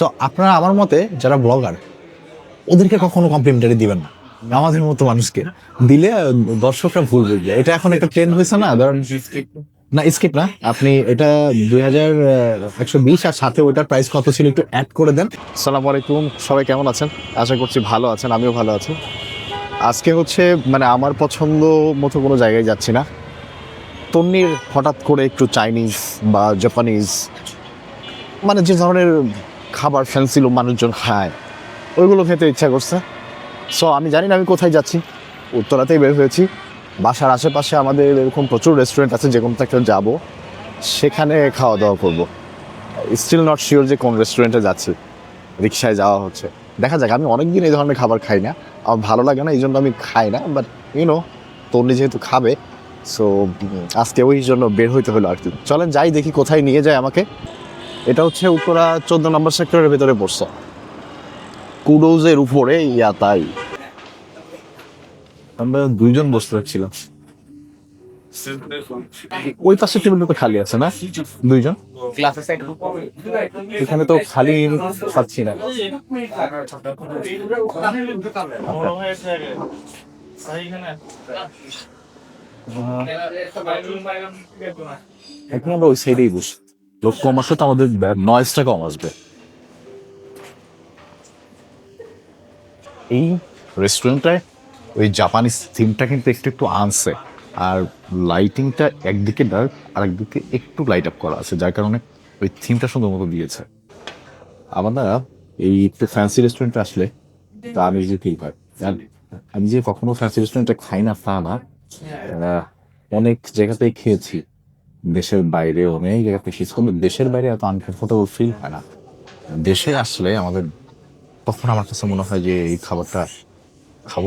So আপনারা আমার মতে যারা ব্লগার ওদেরকে কখনো কমপ্লিমেন্টারি দিবেন না। আমাদের মতো মানুষকে। দিলে দর্শকরা ভুল বুঝবে। এটা এখন একটা ট্রেন্ড হয়েছে না? ধরেন না স্কিপ না। আপনি এটা দুই হাজার একশো বিশ আর সাথে ওইটার প্রাইস কত ছিল একটু অ্যাড করে দেন। সালাম আলাইকুম। সবাই কেমন আছেন? আশা করছি ভালো আছেন, আমিও ভালো আছি। আজকে হচ্ছে মানে আমার পছন্দ মতো কোনো জায়গায় যাচ্ছি না। তন্নির হঠাৎ করে একটু চাইনিজ বা জাপানিজ মানে যে ধরনের খাবার ফ্যান্সিলো মানুষজন খায়। ওইগুলো খেতে ইচ্ছা করছে। সো আমি জানি না আমি কোথায় যাচ্ছি। উত্তরাতেই বের হয়েছি। বাসার আশেপাশে আমাদের এরকম প্রচুর রেস্টুরেন্ট আছে যে কোনো একটা যাব। সেখানে খাওয়া দাওয়া করব। স্টিল নট শিওর যে কোন রেস্টুরেন্টে যাচ্ছি। রিক্সায় যাওয়া হচ্ছে। দেখা যাক, আমি অনেকদিন এই ধরনের খাবার খাই না। আমার ভালো লাগে না, এই জন্য আমি খাই না। বাট ইউনো তন্নি যেহেতু খাবে সো আজকে ওই জন্য বের হইতে হলো আর কি চলেন, যাই দেখি কোথায় নিয়ে যায় আমাকে। এটা হচ্ছে উত্তরা চোদ্দ নম্বর সেক্টরের ভেতরে পড়ছে। কুডোজের উপরে ইয়া তাই। আমরা দুইজন বসতে পারছিলাম। ওই পাশের টেবিলটা তো খালি আছে না? দুইজন? এখানে তো খালি পাচ্ছি না। এখন আমরা ওই সাইডেই বসি। লোক কম আসলে তো আমাদের নয়েজটা কম আসবে। এই রেস্টুরেন্টটায় ওই জাপানিজ থিমটা কিন্তু একটু একটু আনছে। আর লাইটিংটা একদিকে ডার্ক আর একদিকে একটু লাইট আপ করা আছে, যার কারণে ওই থিমটা সুন্দর মতো দিয়েছে। আমরা এই একটু ফ্যান্সি রেস্টুরেন্টে আসলে তা আমি যে ফিল পাই আমি যে কখনো ফ্যান্সি রেস্টুরেন্টে খাই না, তা না। অনেক জায়গাতেই খেয়েছি। দেশের বাইরে অনেক জায়গাতে খেয়েছি কিন্তু দেশের বাইরে এত আনকমফোর্টেবল ফিল হয় না। দেশে আসলে আমাদের তখন আমার কাছে মনে হয় যে এই খাবারটা খাব।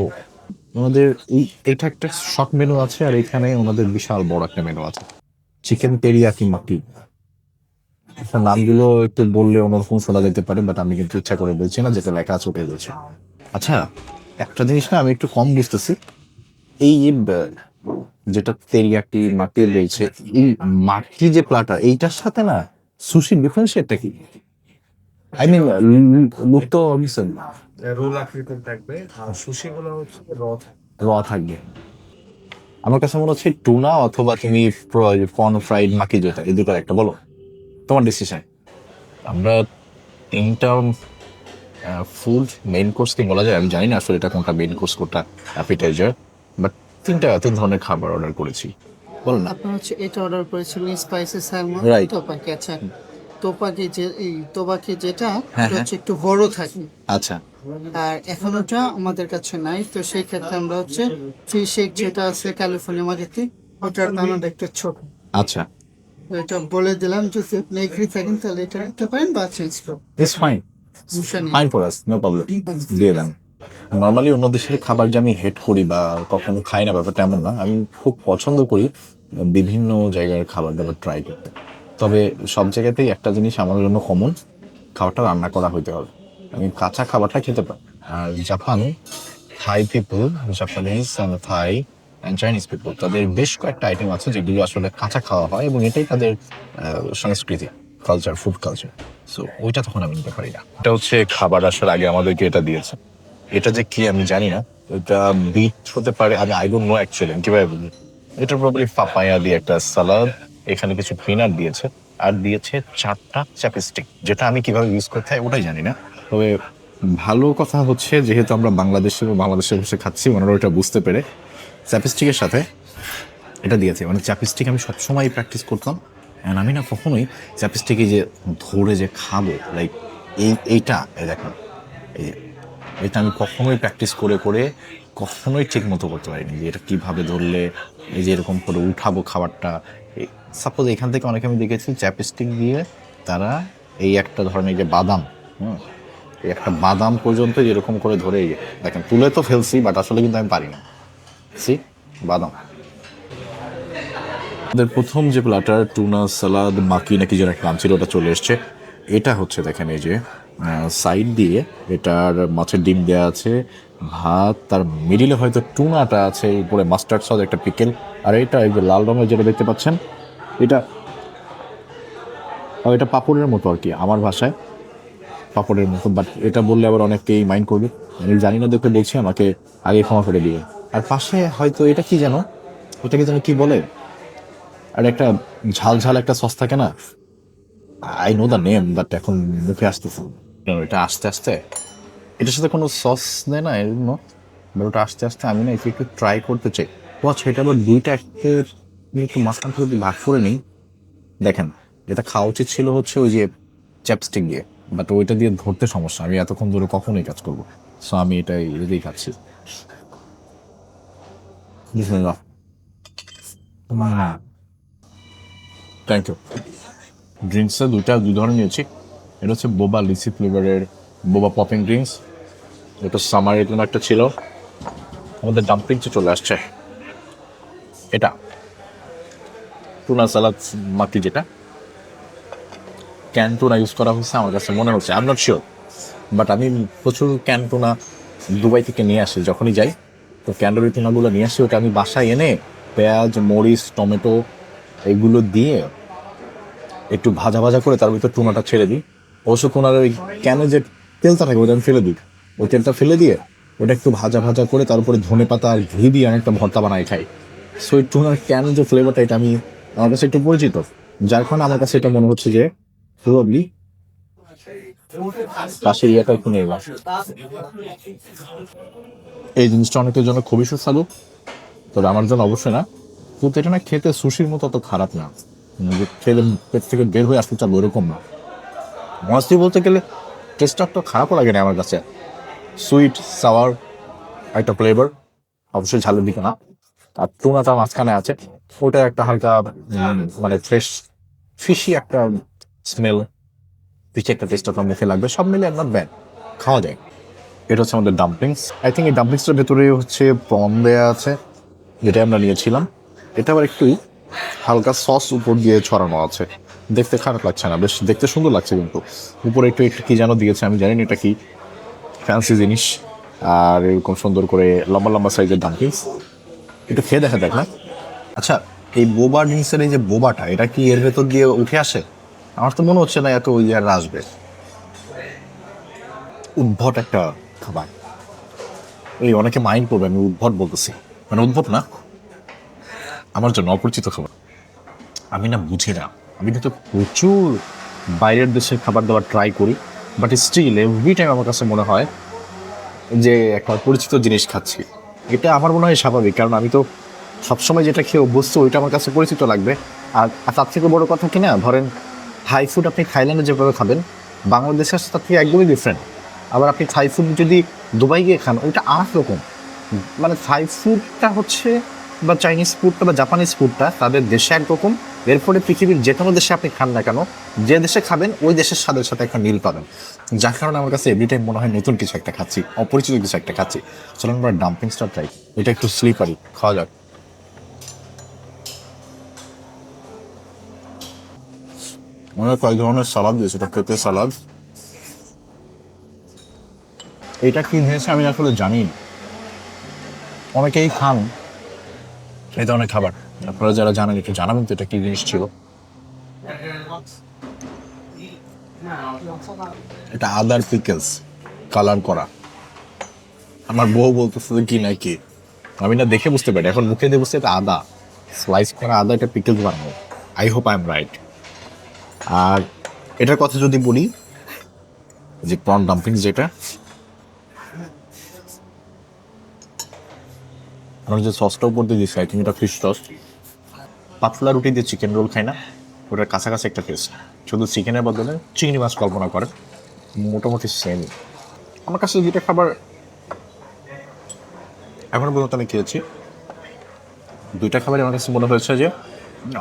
ওনাদের এই, এটা একটা শর্ট মেনু আছে আর এখানে ওনাদের বিশাল বড় একটা মেনু আছে। চিকেন তেরিয়াকি মাটি আচ্ছা নামগুলো একটু বললে অন্যরকম শোনা যেতে পারে বাট আমি কিন্তু ইচ্ছা করে বলছি না, যেটা লেখা ওটাই বলছি আচ্ছা একটা জিনিস না আমি একটু কম বুঝতেছি। এই যেটা তেরিয়াকি মাটি রয়েছে। এই মাটি যে প্লাটার এইটার সাথে না সুশি ডিফারেন্সিয়েটটা কি? আই মিন লুক তো মিসেন রোল আকৃতির থাকবে। আর সুশি গুলো হচ্ছে র র থাকবে। আমার কাছে মনে হচ্ছে টুনা অথবা তুমি কর্ন ফ্রাইড মাকি যেটা এই দুটোর একটা বলো। তোমার ডিসিশন আমরা তিনটা ফুড মেইন কোর্স কি বলা যায়? আমি জানি না আসলে এটা কোনটা মেইন কোর্স কোনটা অ্যাপিটাইজার বাট তিনটা তিন ধরনের খাবার অর্ডার করেছি। বলো না। আপনার হচ্ছে এটা অর্ডার করেছিলেন স্পাইসি স্যালমন Right. তোপাকি। আচ্ছা তোপাকি যে এই তোপাকি যেটা হ্যাঁ, এটা হচ্ছে একটু বড় থাকে। আচ্ছা। আর এখন ওটা আমাদের কাছে নাই তো সেই ক্ষেত্রে আমরা হচ্ছে ফিশ শেক যেটা আছে ক্যালিফোর্নিয়া মার্কেটে ওটার দাম আমাদের একটু ছোট। আচ্ছা। এটা বলে দিলাম যদি আপনি এগ্রি থাকেন তাহলে এটা নিতে পারেন বা চেঞ্জ করুন। It's fine fine for us no problem দিয়ে দেন। নর্মালি অন্য দেশের খাবার যে আমি হেট করি বা কখনো খাই না, ব্যাপারটা এমন না। আমি খুব পছন্দ করি বিভিন্ন জায়গার খাবার দাবার ট্রাই করতে। তবে সব জায়গাতেই একটা জিনিস আমার জন্য কমন খাবারটা রান্না করা হইতে হবে। আমি কাঁচা খাবারটা খেতে পারি। আর Japan Thai people Japanese Thai and Chinese people তাদের বেশ কয়েকটা আইটেম আছে যেগুলো আসলে কাঁচা খাওয়া হয় এবং এটাই তাদের সংস্কৃতি কালচার ফুড কালচার সো ওইটা তখন আমি নিতে পারি না। এটা হচ্ছে খাবার আসার আগে আমাদেরকে এটা দিয়েছে। এটা যে কি আমি জানি না। এটা বিট হতে পারে, আমি আই ডোন্ট নো অ্যাকচুয়ালি কীভাবে বলি এটা প্রবলি পাপায়া দিয়ে একটা সালাদ এখানে কিছু পিনাট দিয়েছে, আর দিয়েছে চারটা চ্যাপস্টিক যেটা আমি কীভাবে ইউজ করতে হয় ওটাই জানি না। তবে ভালো কথা হচ্ছে, যেহেতু আমরা বাংলাদেশে বাংলাদেশে বসে খাচ্ছি ওনারা ওটা বুঝতে পেরে চ্যাপস্টিকের সাথে এটা দিয়েছে। মানে চ্যাপস্টিক আমি সবসময় প্র্যাকটিস করতাম অ্যান্ড আমি না কখনোই চ্যাপস্টিকে যে ধরে যে খাব লাইক এই, এইটা, এই দেখেন, এই যে এটা আমি কখনোই প্র্যাকটিস করে করে কখনোই ঠিক মতো করতে পারিনি যে এটা কীভাবে ধরলে এই যে এরকম করে উঠাবো খাবারটা। সাপোজ এখান থেকে অনেকে আমি দেখেছি চ্যাপস্টিক দিয়ে তারা এই একটা ধরনের যে বাদাম, হুম, এই একটা বাদাম পর্যন্ত এরকম করে ধরে দেখেন তুলে তো ফেলছি বাট আসলে কিন্তু আমি পারি না সি বাদাম। আমাদের প্রথম যে প্লাটার টুনা সালাদ মাকি নাকি যেন একটা নাম ছিল, ওটা চলে এসছে। এটা হচ্ছে দেখেন এই যে সাইড দিয়ে এটার মাছের ডিম দেওয়া আছে, ভাত, তার মিডিলে হয়তো টুনাটা আছে উপরে মাস্টার্ড সস একটা পিকেল আর এটা এই যে লাল রঙের যেটা দেখতে পাচ্ছেন, এটা এটা পাপড়ের মতো আর কি, আমার ভাষায় পাপড়ের মতো বাট এটা বললে আবার অনেকেই মাইন্ড করবে। আমি জানি না, দেখে বলছি, আমাকে আগে ক্ষমা করে দিয়ে আর পাশে হয়তো এটা কি জানো ওটাকে যেন কি বলে? আর একটা ঝাল ঝাল একটা সস থাকে না? I know the name but এখন মুখে আসতেছে। না, এটা আস্তে আস্তে। এটার সাথে কোনো সস দেয় না এজন্য বাট ওটা আস্তে আস্তে আমি না একটু একটু ট্রাই করতে চাই। ও আচ্ছা এটা আবার দুইটা একটা একটু মাঝখান থেকে যদি ভাগ করে নিই দেখেন যেটা খাওয়া উচিত ছিল হচ্ছে ওই যে চ্যাপস্টিক দিয়ে। বাট ওইটা দিয়ে ধরতে সমস্যা আমি এতক্ষণ ধরে কখনোই কাজ করব সো আমি এটা এটা দিয়েই খাচ্ছি। থ্যাংক ইউ ড্রিঙ্কসে দুইটা দুই ধরনের নিয়েছি। এটা হচ্ছে বোবা লিচি ফ্লেভারের বোবা পপিং ড্রিঙ্কস। এটা সামার এরকম একটা ছিল। আমাদের ডাম্পলিংসে চলে আসছে। এটা টুনা সালাদ মাটি যেটা। ক্যান টুনা ইউজ করা হচ্ছে আমার কাছে মনে হচ্ছে। আই নট শিওর বাট আমি প্রচুর ক্যান টুনা দুবাই থেকে নিয়ে আসি, যখনই যাই। তো ক্যান্ডোরি টুনাগুলো নিয়ে আসি, ওটা আমি বাসায় এনে পেঁয়াজ, মরিচ, টমেটো, এগুলো দিয়ে একটু ভাজা ভাজা করে তার ভিতর টুনাটা ছেড়ে দিই। অবশ্য টুনার ওই ক্যানে যে তেলটা থাকে ওটা আমি ফেলে দিই। ওই তেলটা ফেলে দিয়ে ওটা একটু ভাজা ভাজা করে তার উপরে ধনে পাতা আর ঘি দিয়ে আমি একটা ভর্তা বানাই খাই। সো এই টুনার ক্যান যে ফ্লেভারটা এটা আমি, আমার কাছে একটু পরিচিত। যার কারণে আমার কাছে এটা মনে হচ্ছে যে প্রবলি পাশের ইয়েটা একটু নেই এই জিনিসটা অনেকের জন্য খুবই সুস্বাদু, তবে আমার জন্য অবশ্যই না। কিন্তু এটা না খেতে সুশির মতো অত খারাপ না। মানে খেলে পেট থেকে বের হয়ে আসতে চাবো ওরকম না। মস্তি বলতে গেলে টেস্টটা তো খারাপও লাগে না আমার কাছে। সুইট, সাওয়ার, একটা ফ্লেভার অবশ্যই ঝালের দিকে না। আর টুনাটা মাঝখানে আছে। ওটা একটা হালকা মানে ফ্রেশ ফিশি একটা স্মেল ফিশি একটা টেস্ট আপনার মুখে লাগবে। সব মিলে নট ব্যাড খাওয়া যায়। এটা হচ্ছে আমাদের ডাম্পলিংস আই থিঙ্ক এই ডাম্পলিংসটার ভেতরে হচ্ছে প্রন দেয়া আছে যেটা আমরা নিয়েছিলাম। এটা আবার একটু হালকা সস উপর দিয়ে ছড়ানো আছে। দেখতে খারাপ লাগছে না, বেশ দেখতে সুন্দর লাগছে কিন্তু। উপরে একটু একটু কি যেন দিয়েছে, আমি জানি না এটা কি। ফ্যান্সি জিনিস, আর এরকম সুন্দর করে লম্বা লম্বা সাইজের ডাম্পলিংস একটু খেয়ে দেখা দেখ না। আচ্ছা এই বোবা ড্রিঙ্কসের এই যে বোবাটা এটা কি এর ভেতর দিয়ে উঠে আসে? আমার তো মনে হচ্ছে না এত ওই আর আসবে। উদ্ভট একটা খাবার। এই অনেকে মাইন্ড করবে, আমি উদ্ভট বলতেছি। মানে উদ্ভট না, আমার জন্য অপরিচিত খাবার। আমি না বুঝি না। আমি কিন্তু প্রচুর বাইরের দেশের খাবার দাবার ট্রাই করি বাট স্টিল এভরি টাইম আমার কাছে মনে হয় যে একটা পরিচিত জিনিস খাচ্ছি। এটা আমার মনে হয় স্বাভাবিক, কারণ আমি তো সবসময় যেটা খেয়ে অভ্যস্ত, ওইটা আমার কাছে পরিচিত লাগবে। আর তার থেকে বড় কথা কি না, ধরেন থাই ফুড আপনি থাইল্যান্ডে যেভাবে খাবেন বাংলাদেশের তার থেকে একদমই ডিফারেন্ট আবার আপনি থাই ফুড যদি দুবাই গিয়ে খান, ওইটা আর রকম। মানে থাই ফুডটা হচ্ছে বা চাইনিজ ফুডটা বা জাপানিজ ফুডটা তাদের দেশে একরকম এরপরে পৃথিবীর যে কোনো দেশে আপনি খান না কেন, যে দেশে খাবেন, ওই দেশের স্বাদের সাথে একটা মিল পাবেন। যার কারণে আমার কাছে এভরি টাইম মনে হয় নতুন কিছু একটা খাচ্ছি, অপরিচিত কিছু একটা খাচ্ছি। চলুন আমরা ডাম্পিংসটা ট্রাই এটা একটু স্লিপারি খাওয়া যাক। অনেক কয়েক ধরনের সালাদ দিয়েছে, এটা পেঁপে সালাদ এটা কি দিয়েছে আমি আসলে জানি। অনেকেই খান এই ধরনের খাবার। আপনারা যারা জানেন, একটু জানাবেন তো এটা কি জিনিস ছিল? এটা আদার পিকেলস, কালার করা। আমার বউ বলতেছে কি না কি আমি না দেখে বুঝতে পারি এখন মুখে দিয়ে বুঝতে এটা আদা। স্লাইস করা আদা, এটা পিকেলস বানাবো I hope I am right আর এটার কথা যদি বলি, যে প্রন ডাম্পিং যেটা আমরা যে সসটা উপর দিয়ে দিচ্ছি আই থিঙ্ক এটা ফিশ সস পাতলা রুটি দিয়ে চিকেন রোল খাই না, ওটার কাছাকাছি একটা টেস্ট শুধু চিকেনের বদলে চিংড়ি মাছ কল্পনা করেন, মোটামুটি সেম আমার কাছে দুইটা খাবার এখনও পর্যন্ত আমি খেয়েছি। দুইটা খাবারই আমার কাছে মনে হয়েছে যে,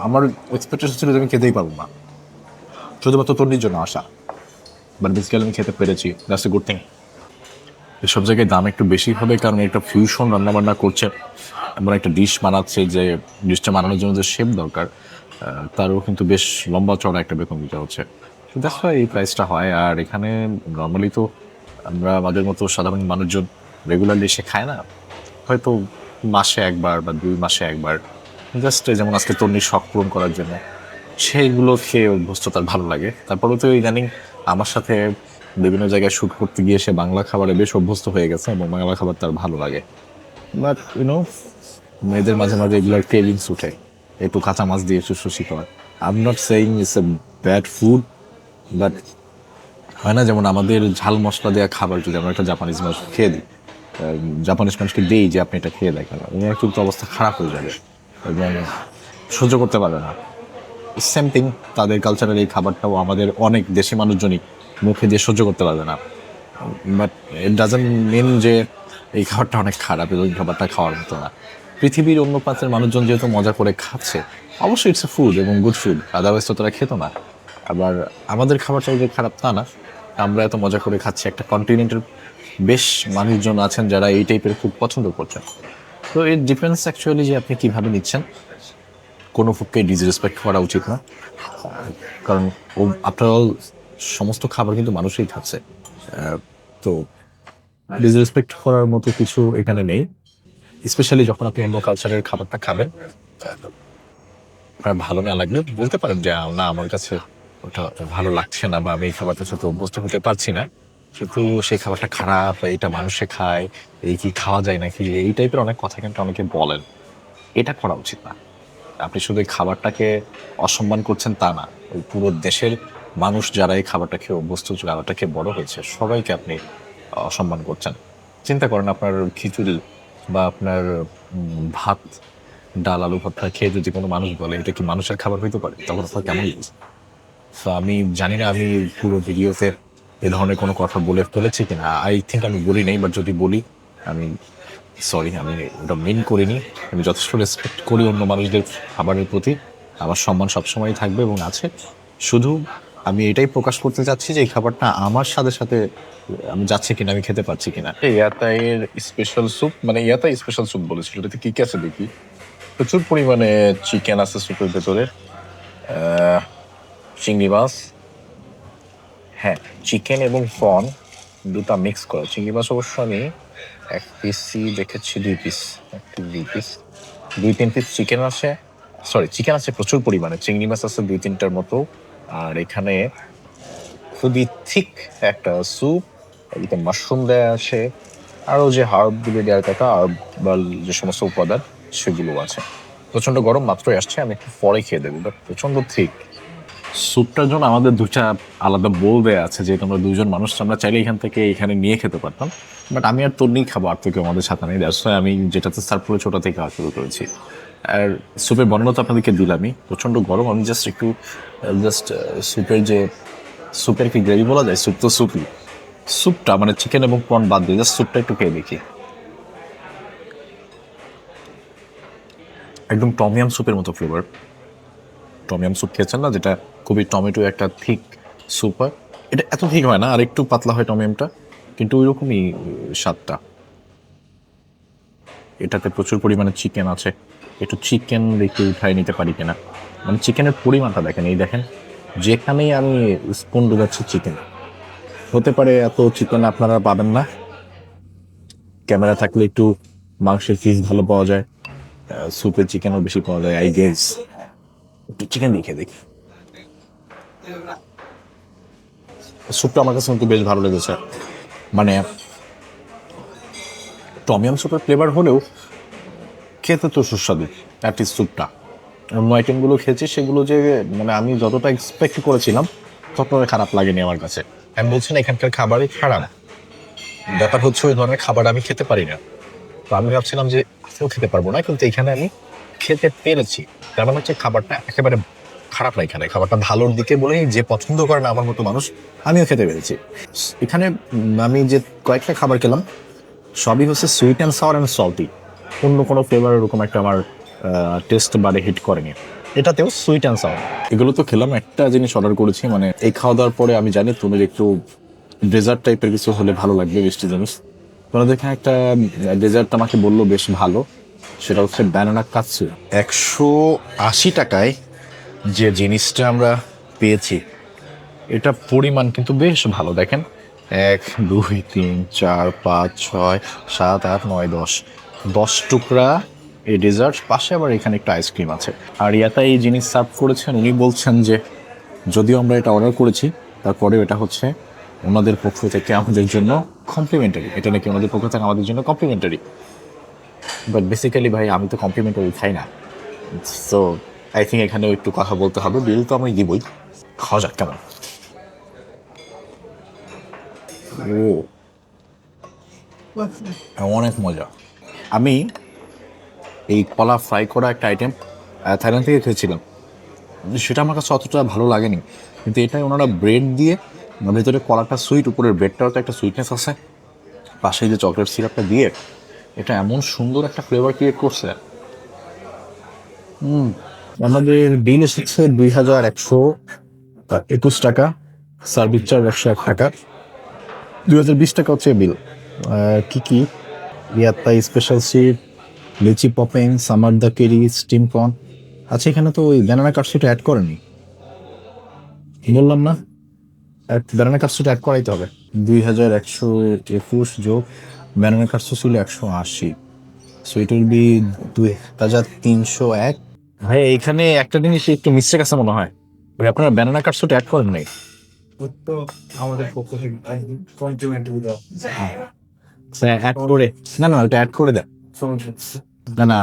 আমার এক্সপেকটেশন ছিল যে আমি খেতেই পারব না। শুধুমাত্র তন্ডির জন্য আসা বাট বেসিক্যালি আমি খেতে পেরেছি। দ্যাটস এ গুড থিং এসব জায়গায় দাম একটু বেশি হবে কারণ একটা ফিউশন রান্নাবান্না করছে। এমন একটা ডিশ বানাচ্ছে যে ডিশটা বানানোর জন্য যে শেপ দরকার তারও কিন্তু বেশ লম্বা চড়া একটা বেতন দিতে হচ্ছে। দেখো এই প্রাইসটা হয়। আর এখানে নর্মালি তো আমরা আমাদের মতো সাধারণ মানুষজন রেগুলারলি এসে খায় না। হয়তো মাসে একবার বা দুই মাসে একবার। জাস্ট যেমন আজকে তন্নির শখ পূরণ করার জন্য। সেইগুলো খেয়ে অভ্যস্ত তার ভালো লাগে। তারপরে তো ইদানিং আমার সাথে বিভিন্ন জায়গায় শ্যুট করতে গিয়ে সে বাংলা খাবারে বেশ অভ্যস্ত হয়ে গেছে এবং বাংলা খাবার তার ভালো লাগে। বাট ইউনো মেয়েদের মাঝে মাঝে এগুলোর ক্রেভিংস উঠে। একটু কাঁচা মাছ দিয়ে সুশি খাওয়ার I am not saying it's a bad food but হয় না যেমন আমাদের ঝাল মশলা দেওয়া খাবার যদি আমরা একটা জাপানিজ মাছ খেয়ে দিই জাপানিজ মানুষকে দিই যে আপনি এটা খেয়ে দেখেন ওনার কিন্তু অবস্থা খারাপ হয়ে যাবে এবং সহ্য করতে পারে না। সেম থিং তাদের কালচারের এই খাবারটাও আমাদের অনেক দেশি মানুষজনই মুখে দিয়ে সহ্য করতে পারবে না। বাট ইট ডাজেন্ট মিন যে এই খাবারটা অনেক খারাপ এবং এই খাবারটা খাওয়ার মতো না। পৃথিবীর অন্য প্রান্তের মানুষজন যেহেতু মজা করে খাচ্ছে, অবশ্যই ইটস এ ফুড এবং গুড ফুড আদারওয়াইজ তো তারা খেত না। আবার আমাদের খাবারটা যে খারাপ তা না। আমরা এত মজা করে খাচ্ছি, একটা কন্টিনেন্টের বেশ মানুষজন আছেন যারা এই টাইপের ফুড পছন্দ করছেন। তো এর ডিপেন্ডস অ্যাকচুয়ালি যে আপনি কীভাবে নিচ্ছেন। কোনো ফুডকে ডিসরেসপেক্ট করা উচিত না। কারণ ও আফটার অল সমস্ত খাবার কিন্তু মানুষই খাচ্ছে। তো ডিসরেসপেক্ট করার মতো কিছু এখানে নেই। স্পেশালি যখন আপনি অন্য কালচারের খাবারটা খাবেন ভালো না লাগলে বলতে পারেন যে না, আমার কাছে ওটা ভালো লাগছে না বা আমি এই খাবারটার সাথে অভ্যস্ত হতে পারছি না। কিন্তু সেই খাবারটা খারাপ, এটা মানুষে খায়, এই কি খাওয়া যায় নাকি? এই টাইপের অনেক কথা কিন্তু অনেকে বলেন। এটা করা উচিত না। আপনি শুধু খাবারটাকে অসম্মান করছেন তা না। ওই পুরো দেশের মানুষ যারা এই খাবারটা খেয়ে অভ্যস্ত খাবারটা খেয়ে বড় হয়েছে, সবাইকে আপনি অসম্মান করছেন। চিন্তা করেন আপনার খিচুড়ি বা আপনার ভাত, ডাল, আলু ভর্তা খেয়ে যদি কোনো মানুষ বলে, এটা কি মানুষের খাবার হইতে পারে? তখন আপনার কেমন তো আমি জানি না, আমি পুরো ভিডিওতে এ ধরনের কোনো কথা বলে ফেলেছি কিনা। আই থিঙ্ক আমি বলি নাই বাট যদি বলি, আমি সরি আমি ওটা মেন করিনি। আমি যথেষ্ট রেসপেক্ট করি অন্য মানুষদের খাবারের প্রতি। আমার সম্মান সবসময় থাকবে এবং আছে। শুধু আমি এটাই প্রকাশ করতে চাচ্ছি যে এই খাবারটা আমার সাথে সাথে, আমি যাচ্ছে কিনা, আমি খেতে পারছি কিনা। ইয়াতাইয়ের স্পেশাল স্যুপ মানে ইয়াতাই স্পেশাল স্যুপ বলেছিল এটাতে কী কি আছে দেখি? প্রচুর পরিমাণে চিকেন আছে স্যুপের ভেতরে। চিংড়ি মাছ। হ্যাঁ চিকেন এবং ফন দুটা মিক্স করা। চিংড়ি মাছ অবশ্য আমি এক পিসই দেখেছি, দুই পিস এক পিস দুই পিস দুই, তিন পিস চিকেন আছে। সরি চিকেন আছে প্রচুর পরিমাণে। চিংড়ি মাছ আছে দুই, তিনটার মতো। আর এখানে খুবই থিক একটা স্যুপ এদিকে মাশরুম দেওয়া আছে, আরও যে হার্বগুলো দেওয়ার কথা হার্ব বা যে সমস্ত উপাদান, সেগুলো আছে। প্রচণ্ড গরম মাত্রই আসছে, আমি একটু পরে খেয়ে দেবো বাট প্রচণ্ড থিক স্যুপটার জন্য আমাদের দুটা আলাদা বোল দেয়া আছে যেহেতু আমরা দুজন মানুষ, আমরা চাইলে এখান থেকে এখানে নিয়ে খেতে পারতাম। বাট আমি আর তোর নিয়ে খাব, আর তো কেউ আমাদের সাথে নেই দ্যাটস আমি যেটাতে সার্ভ করে ছোটো থেকে খাওয়া শুরু করেছি। আর স্যুপের বর্ণনা তো আপনাদেরকে দিলামই। প্রচণ্ড গরম, আমি জাস্ট একটু জাস্ট স্যুপের যে, স্যুপের কি গ্রেভি বলা যায়? স্যুপ তো স্যুপই। স্যুপটা মানে চিকেন এবং প্রন বাদ দিয়ে জাস্ট স্যুপটা একটু খেয়ে দেখি। একদম টমিয়াম স্যুপের মতো ফ্লেভার টমিয়াম স্যুপ খেয়েছেন না? যেটা খুবই টমেটো একটা থিক স্যুপ হয়। এটা এত ঠিক হয় না, আর একটু পাতলা হয় টমিয়ামটা কিন্তু ওই রকমই স্বাদটা। এটাতে প্রচুর পরিমাণে চিকেন আছে। একটু চিকেন একটু উঠায় নিতে পারি কিনা? মানে চিকেনের পরিমাণটা দেখেন, এই দেখেন, যেখানেই আমি স্পুন ডুবাচ্ছি চিকেন হতে পারে এত চিকেন আপনারা পাবেন না। ক্যামেরা থাকলে একটু মাংসের পিস ভালো পাওয়া যায় স্যুপের চিকেনও বেশি পাওয়া যায় আই গেস একটু চিকেন দেখে। দেখি স্যুপটা আমার কাছে কিন্তু বেশ ভালো লেগেছে। মানে টমিয়াম স্যুপের ফ্লেভার হলেও খেতে তো সুস্বাদু অ্যাটলিস্ট স্যুপটা আইটেমগুলো খেয়েছি, সেগুলো যে মানে আমি যতটা এক্সপেক্ট করেছিলাম, ততটা খারাপ লাগেনি আমার কাছে। আমি বলছি না, এখানকার খাবারই খারাপ ব্যাপার হচ্ছে, ওই ধরনের খাবার আমি খেতে পারি না। তো আমি ভাবছিলাম যে আজকেও খেতে পারব না, কিন্তু এখানে আমি খেতে পেরেছি। তার মানে হচ্ছে, খাবারটা একেবারে খারাপ না এখানে। খাবারটা ভালোর দিকে বলেই যে পছন্দ করে না আমার মতো মানুষ, আমিও খেতে পেরেছি। এখানে আমি যে কয়েকটা খাবার খেলাম, সবই হচ্ছে sweet and sour and salty অন্য কোনো ফ্লেভার এরকম একটা আমার টেস্ট বারে হিট করেনি। এটাতেও সুইট অ্যান্ড সাউন্ড এগুলো তো খেলাম একটা জিনিস অর্ডার করেছি মানে এই খাওয়া দাওয়ার পরে আমি জানি তুমি একটু ডেজার্ট টাইপের কিছু হলে ভালো লাগবে মিষ্টি জিনিস। তোমরা দেখে একটা ডেজার্ট আমাকে বলল বেশ ভালো সেটা হচ্ছে ব্যানানা কাচ্চু একশো আশি টাকায় যে জিনিসটা আমরা পেয়েছি এটা পরিমাণ কিন্তু বেশ ভালো দেখেন। এক দুই তিন চার পাঁচ ছয় সাত আট নয় দশ। দশ টুকরা এই ডেজার্ট পাশে আবার এখানে একটা আইসক্রিম আছে। আর ইয়াতা এই জিনিস সার্ভ করেছেন উনি বলছেন যে যদিও আমরা এটা অর্ডার করেছি তারপরেও এটা হচ্ছে ওনাদের পক্ষ থেকে আমাদের জন্য কমপ্লিমেন্টারি এটা নাকি ওনাদের পক্ষ থেকে আমাদের জন্য কমপ্লিমেন্টারি বাট বেসিক্যালি ভাই আমি তো কমপ্লিমেন্টারি খাই না। সো আই থিঙ্ক এখানেও একটু কথা বলতে হবে। বিল তো আমি দিবই। খাওয়া যাক কেমন? ও অনেক মজা। আমি এই কলা ফ্রাই করা একটা আইটেম থাইল্যান্ড থেকে খেয়েছিলাম। সেটা আমার কাছে অতটা ভালো লাগেনি। কিন্তু এটাই ওনারা ব্রেড দিয়ে ভেতরে কলাটা সুইট উপরের ব্রেডটাও তো একটা সুইটনেস আছে। পাশে যে চকলেট সিরাপটা দিয়ে, এটা এমন সুন্দর একটা ফ্লেভার ক্রিয়েট করছে। আমাদের বিল এসেছে দুই হাজার একশো একুশ টাকা সার্ভিস চার্জ একশো এক টাকা। দুই হাজার বিশ টাকা হচ্ছে বিল কি কি? ইয়াত্তা স্পেশাল সিট লিচি পপেন সামার দ্য কেরি স্টিম কর্ন আচ্ছা এখানে তো ওই ব্যানানা কাটসুটা অ্যাড করেনি। বললাম না ব্যানানা কাটসুটা অ্যাড করাইতে হবে। দুই হাজার একশো একুশ যোগ ব্যানানা কাটসু ছিল একশো আশি। সো ইট উইল বি দুই হাজার তিনশো এক। ভাই এখানে একটা জিনিস একটু মিস্টেক আছে মনে হয়। ওই আপনারা ব্যানানা কাটসুটা অ্যাড করেন নাই? আমাদের দাও অ্যাড করে না না ওটা অ্যাড করে দেন। না না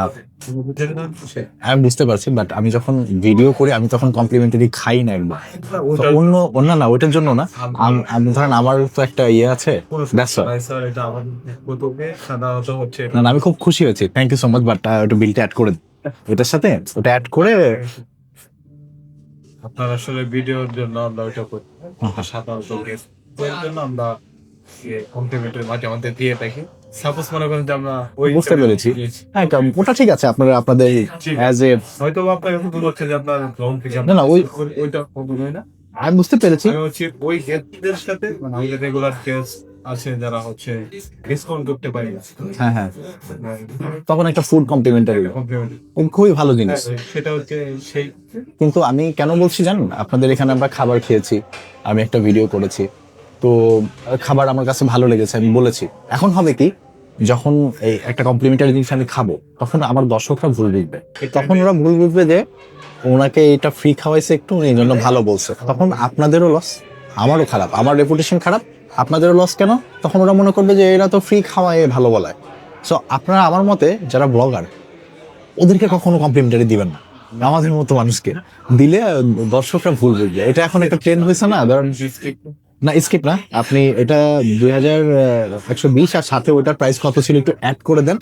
আমি বুঝতে পারছি বাট আমি যখন ভিডিও করি আমি তখন কমপ্লিমেন্টারি খাই না একবার। অন্য অন্য না ওইটার জন্য না। আমি ধরেন আমার তো একটা ইয়ে আছে সাধারণত না আমি খুব খুশি হয়েছি। Thank you so much but ওটা বিলটা অ্যাড করে। ওটার সাথে ওটা অ্যাড করে আপনার আসলে ভিডিওর জন্য আমরা ওইটা করি। সাধারণত জন্য আমরা কমপ্লিমেন্টারি মাঝে আমাদের দিয়ে থাকি সাপোজ মনে করেন যে আমরা বুঝতে পেরেছি। হ্যাঁ ওটা ঠিক আছে আপনারা আপনাদের অ্যাজ এ হয়তো আপনার কাছে মনে হচ্ছে যে আপনার লং থেকে না, না, ওই- ওই- ওইটা কখন হয় না। আমি বুঝতে পেরেছি। ওই গেস্টদের সাথে মানে রেগুলার গেস্ট আছে যারা হচ্ছে ডিসকাউন্ট করতে পারি। হ্যাঁ হ্যাঁ। তখন একটা ফুড কমপ্লিমেন্টারি কমপ্লিমেন্টারি খুবই ভালো জিনিস। সেটা হচ্ছে সেই কিন্তু আমি কেন বলছি জানেন? আপনাদের এখানে আমরা খাবার খেয়েছি আমি একটা ভিডিও করেছি। তো খাবার আমার কাছে ভালো লেগেছে আমি বলেছি। এখন হবে কি যখন এই একটা কমপ্লিমেন্টারি জিনিস আমি খাব তখন আমার দর্শকরা ভুল বুঝবে। তখন ওরা ভুল বুঝবে যে ওনাকে এটা ফ্রি খাওয়াইছে একটু এই জন্য ভালো বলছে। তখন আপনাদেরও লস আমারও খারাপ আমার রেপুটেশন খারাপ আপনাদেরও লস কেন? তখন ওরা মনে করবে যে এরা তো ফ্রি খাওয়ায় ভালো বলায়। সো আপনারা আমার মতে যারা ব্লগার ওদেরকে কখনো কমপ্লিমেন্টারি দিবেন না। আমাদের মতো মানুষকে। দিলে দর্শকরা ভুল বুঝবে। এটা এখন একটা ট্রেন্ড হয়েছে না ধরেন না স্কিপ না। আপনি এটা দুই হাজার একশো বিশ আর সাথে ওইটার প্রাইস কত ছিল একটু অ্যাড করে দেন।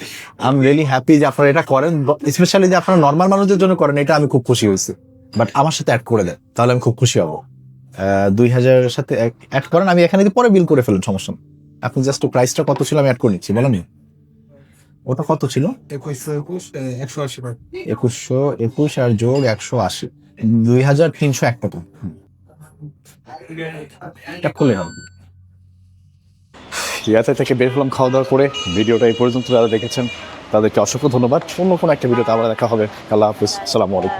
আই এম রিয়েলি হ্যাপি যে আপনারা এটা করেন স্পেশালি যে আপনারা নর্মাল মানুষদের জন্য করেন এটা আমি খুব খুশি হয়েছি। বাট আমার সাথে অ্যাড করে দেন তাহলে আমি খুব খুশি হব। দুই হাজারের সাথে অ্যাড করেন আমি এখানে পরে বিল করে ফেলেন সমস্যা। আপনি জাস্ট প্রাইসটা কত ছিল আমি অ্যাড করে নিচ্ছি বলেন? ওটা কত ছিল? একুশশো একুশ একশো আশি একুশশো একুশ আর যোগ একশো আশি। দুই হাজার তিনশো এক টাকা। এটা খুলে ইয়াতে থেকে বের হলাম খাওয়া দাওয়া করে ভিডিওটা এই পর্যন্ত যারা দেখেছেন, তাদেরকে অসংখ্য ধন্যবাদ। অন্য কোনো একটা ভিডিওতে আবার দেখা হবে। আল্লাহ হাফিজ। সালামু আলাইকুম।